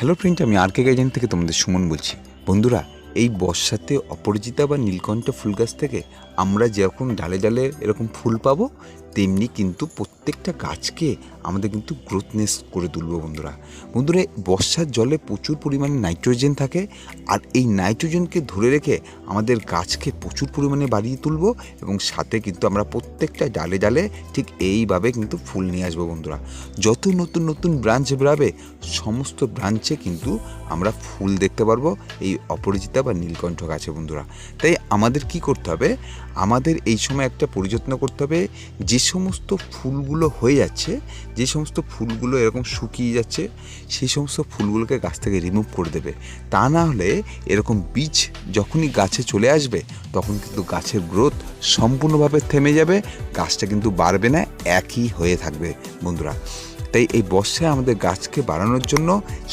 Hello friend আমি আর কে গাইডেন থেকে তোমাদের সুমন বলছি। বন্ধুরা, এই বর্ষাতে অপরাজিতা বা নীলকণ্ঠ ফুল গাছ থেকে আমরা যেরকম ডালে ডালে এরকম ফুল পাবো, তেমনি কিন্তু প্রত্যেকটা গাছকে আমাদের কিন্তু গ্রোথনেস করে তুলব বন্ধুরা। বন্ধুরা, বর্ষার জলে প্রচুর পরিমাণে নাইট্রোজেন থাকে আর এই নাইট্রোজেনকে ধরে রেখে আমাদের গাছকে প্রচুর পরিমাণে বাড়িয়ে তুলব এবং সাথে কিন্তু আমরা প্রত্যেকটা ডালে ডালে ঠিক এইভাবে কিন্তু ফুল নিয়ে আসব বন্ধুরা। যত নতুন নতুন ব্রাঞ্চ বেরাবে, সমস্ত ব্রাঞ্চে কিন্তু আমরা ফুল দেখতে পারব এই অপরিচিতা বা নীলকণ্ঠ গাছে বন্ধুরা। তাই আমাদের কি করতে হবে? আমাদের এই সময় একটা পরিযত্ন করতে হবে। যে সমস্ত ফুলগুলো হয়ে যাচ্ছে যে সমস্ত ফুলগুলো এরকম শুকিয়ে যাচ্ছে, সেই সমস্ত ফুলগুলোকে গাছ থেকে রিমুভ করে দেবে। তা না হলে এরকম বীজ যখনই গাছে চলে আসবে, তখন কিন্তু গাছের গ্রোথ সম্পূর্ণভাবে থেমে যাবে, গাছটা কিন্তু বাড়বে না, একই হয়ে থাকবে। বন্ধুরা তাই এই বর্ষায় আমাদের গাছকে বাড়ানোর জন্য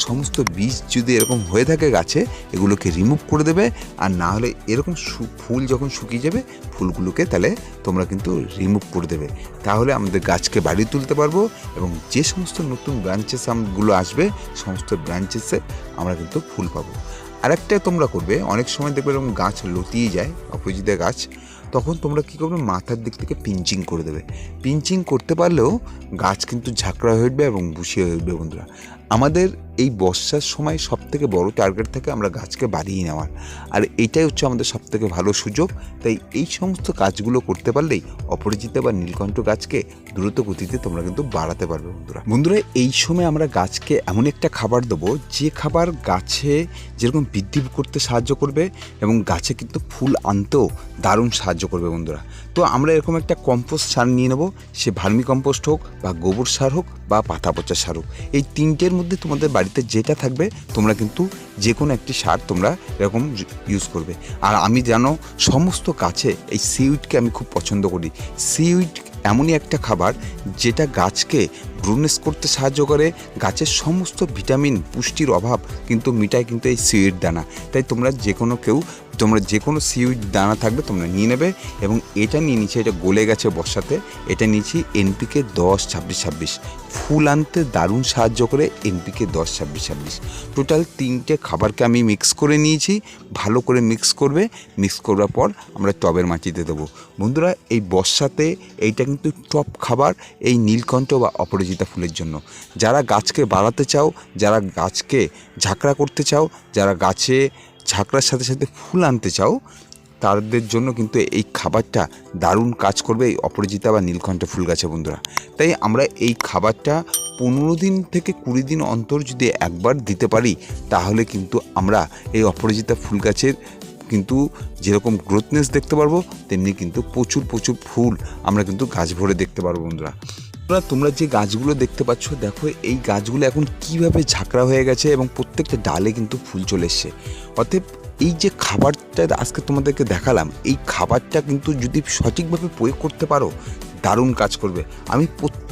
সমস্ত বীজ যদি এরকম হয়ে থাকে গাছে, এগুলোকে রিমুভ করে দেবে। আর না হলে এরকম ফুল যখন শুকিয়ে যাবে, ফুলগুলোকে তাহলে তোমরা কিন্তু রিমুভ করে দেবে। তাহলে আমাদের গাছকে বাড়িয়ে তুলতে পারব এবং যে সমস্ত নতুন ব্রাঞ্চেসগুলো আসবে, সমস্ত ব্রাঞ্চেসে আমরা কিন্তু ফুল পাবো। আরেকটা তোমরা করবে, অনেক সময় দেখবে এরকম গাছ লতিয়ে যায় অপরাজিতা গাছ তখন তোমরা কী করবে? মাথার দিক থেকে পিঞ্চিং করে দেবে। পিঞ্চিং করতে পারলেও গাছ কিন্তু ঝাঁকড়া হয়ে উঠবে এবং বুসিয়ে হয়ে উঠবে বন্ধুরা। আমাদের এই বর্ষার সময় সব থেকে বড় টার্গেট থাকে আমরা গাছকে বাড়িয়ে নেওয়ার। আর এটাই হচ্ছে আমাদের সব থেকে ভালো সুযোগ। তাই এই সমস্ত কাজগুলো করতে পারলেই অপরাজিতা বা নীলকণ্ঠ গাছকে দ্রুত গতিতে তোমরা কিন্তু বাড়াতে পারবে বন্ধুরা। বন্ধুরা, এই সময় আমরা গাছকে এমন একটা খাবার দেবো, যে খাবার গাছে যেরকম বৃদ্ধি করতে সাহায্য করবে এবং গাছে কিন্তু ফুল আনতেও দারুণ সাহায্য করবে বন্ধুরা। তো আমরা এরকম একটা কম্পোস্ট সার নিয়ে নেব, সে ভার্মি কম্পোস্ট হোক বা গোবর সার হোক বা পাতা পচা সার হোক। এই তিনটের মধ্যে তোমাদের বাড়িতে যেটা থাকবে, তোমরা কিন্তু যে কোনো একটি সার তোমরা এরকম ইউজ করবে। আর আমি জানো সমস্ত গাছে এই সিউইডকে আমি খুব পছন্দ করি। সিউইড এমনই একটা খাবার যেটা গাছকে গ্রোনেস করতে সাহায্য করে, গাছের সমস্ত ভিটামিন পুষ্টির অভাব কিন্তু মিটায় কিন্তু এই সিউইড দানা। তাই তোমরা যে কোনো কেউ তোমরা যে কোনো সিউইড দানা থাকবে তোমরা নিয়ে নেবে এবং এটা নিয়ে নিচ্ছে এটা গলে গেছে বর্ষাতে, এটা নিয়েছি এনপিকে দশ, ছাব্বিশ ছাব্বিশ। ফুল আনতে দারুণ সাহায্য করে এনপিকে দশ, ছাব্বিশ ছাব্বিশ। টোটাল তিনটে খাবারকে আমি মিক্স করে নিয়েছি, ভালো করে মিক্স করবে মিক্স করার পর আমরা টবের মাটিতে দেবো। বন্ধুরা, এই বর্ষাতে এইটা কিন্তু টপ খাবার এই নীলকণ্ঠ বা অপরাজিতা ফুলের জন্য। যারা গাছকে বাড়াতে চাও, যারা গাছকে ঝাঁকড়া করতে চাও, যারা গাছে ঝাঁকড়ার সাথে সাথে ফুল আনতে চাও, তাদের জন্য কিন্তু এই খাবারটা দারুণ কাজ করবে এই অপরাজিতা বা নীলকণ্ঠ ফুল গাছে বন্ধুরা। তাই আমরা এই খাবারটা পনেরো দিন থেকে কুড়ি দিন অন্তর যদি একবার দিতে পারি, তাহলে কিন্তু আমরা এই অপরাজিতা ফুল গাছের কিন্তু যেরকম গ্রোথনেস দেখতে পারব, তেমনি কিন্তু প্রচুর প্রচুর ফুল আমরা কিন্তু গাছ ভরে দেখতে পারব বন্ধুরা। তোমরা তোমরা যে গাছগুলো দেখতে পাচ্ছ, দেখো এই গাছগুলো এখন কীভাবে ঝাঁকড়া হয়ে গেছে এবং প্রত্যেকটা ডালে কিন্তু ফুল চলে এসছে। অতএব এই যে খাবারটা আজকে তোমাদেরকে দেখালাম, এই খাবারটা কিন্তু যদি সঠিকভাবে প্রয়োগ করতে পারো, দারুণ কাজ করবে। আমি প্রত্যেক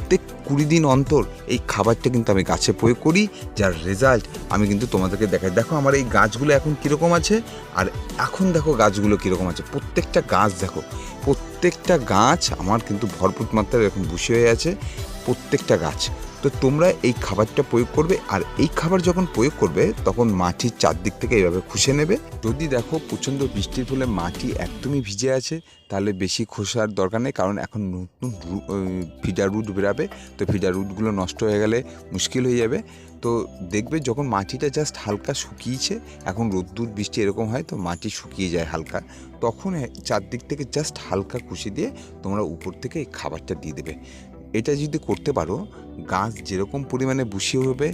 কুড়ি দিন অন্তর এই খাবারটা কিন্তু আমি গাছে প্রয়োগ করি, যার রেজাল্ট আমি কিন্তু তোমাদেরকে দেখাই। দেখো আমার এই গাছগুলো এখন কীরকম আছে, আর এখন দেখো গাছগুলো কীরকম আছে। প্রত্যেকটা গাছ দেখো, প্রত্যেকটা গাছ আমার কিন্তু ভরপুর মাত্রায় এরকম বসে হয়ে আছে, প্রত্যেকটা গাছ। তো তোমরা এই খাবারটা প্রয়োগ করবে আর এই খাবার যখন প্রয়োগ করবে, তখন মাটির চারদিক থেকে এইভাবে খুশে নেবে। যদি দেখো প্রচণ্ড বৃষ্টির ফলে মাটি একদমই ভিজে আছে, তাহলে বেশি খোসার দরকার নেই, কারণ এখন নতুন ফিডার রুট বেরাবে। তো ফিডার রুটগুলো নষ্ট হয়ে গেলে মুশকিল হয়ে যাবে। তো দেখবে যখন মাটিটা জাস্ট হালকা শুকিয়েছে, এখন রোদ্দুর, বৃষ্টি এরকম হয়, তো মাটি শুকিয়ে যায় হালকা। তখন চারদিক থেকে জাস্ট হালকা খুশি দিয়ে তোমরা উপর থেকে এই খাবারটা দিয়ে দেবে। এটা যদি করতে পারো, গাছ যেরকম পরিমাণে বুশিয়ে হবে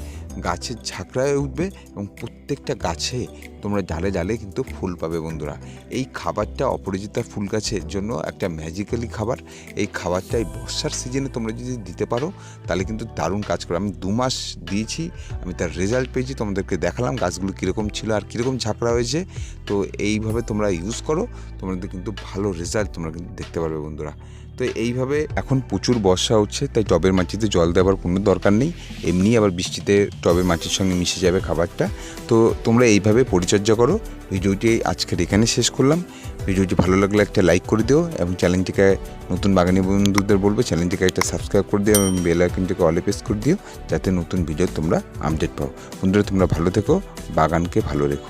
গাছের ঝাঁকড়ায় উঠবে এবং প্রত্যেকটা গাছে তোমরা ডালে ডালে কিন্তু ফুল পাবে বন্ধুরা। এই খাবারটা অপরাজিতা ফুল গাছের জন্য একটা ম্যাজিক্যালি খাবার। এই খাবারটা এই বর্ষার সিজনে তোমরা যদি দিতে পারো, তাহলে কিন্তু দারুণ কাজ করো আমি দু মাস দিয়েছি, আমি তার রেজাল্ট পেয়েছি, তোমাদেরকে দেখালাম গাছগুলো কীরকম ছিল আর কীরকম ঝাঁকড়া হয়েছে। তো এইভাবে তোমরা ইউজ করো, তোমাদের কিন্তু ভালো রেজাল্ট তোমরা কিন্তু দেখতে পারবে বন্ধুরা। তো এইভাবে এখন প্রচুর বর্ষা হচ্ছে, তাই টবের মাটিতে জল দেওয়ার কোনো দরকার নেই। এমনি আবার বৃষ্টিতে টবের মাটির সঙ্গে মিশে যাবে খাবারটা। তো তোমরা এইভাবে পরিচর্যা করো। ভিডিওটি আজকের এখানে শেষ করলাম। ভিডিওটি ভালো লাগলে একটা লাইক করে দিও এবং চ্যানেলটিকে নতুন বাগানি বন্ধুদের বলব, চ্যানেলটিকে একটা সাবস্ক্রাইব করে দিও এবং বেল আইকনটিকে অলে প্রেস করে দিও, যাতে নতুন ভিডিও তোমরা আপডেট পাও। বন্ধুরা, তোমরা ভালো থেকো, বাগানকে ভালো রেখো।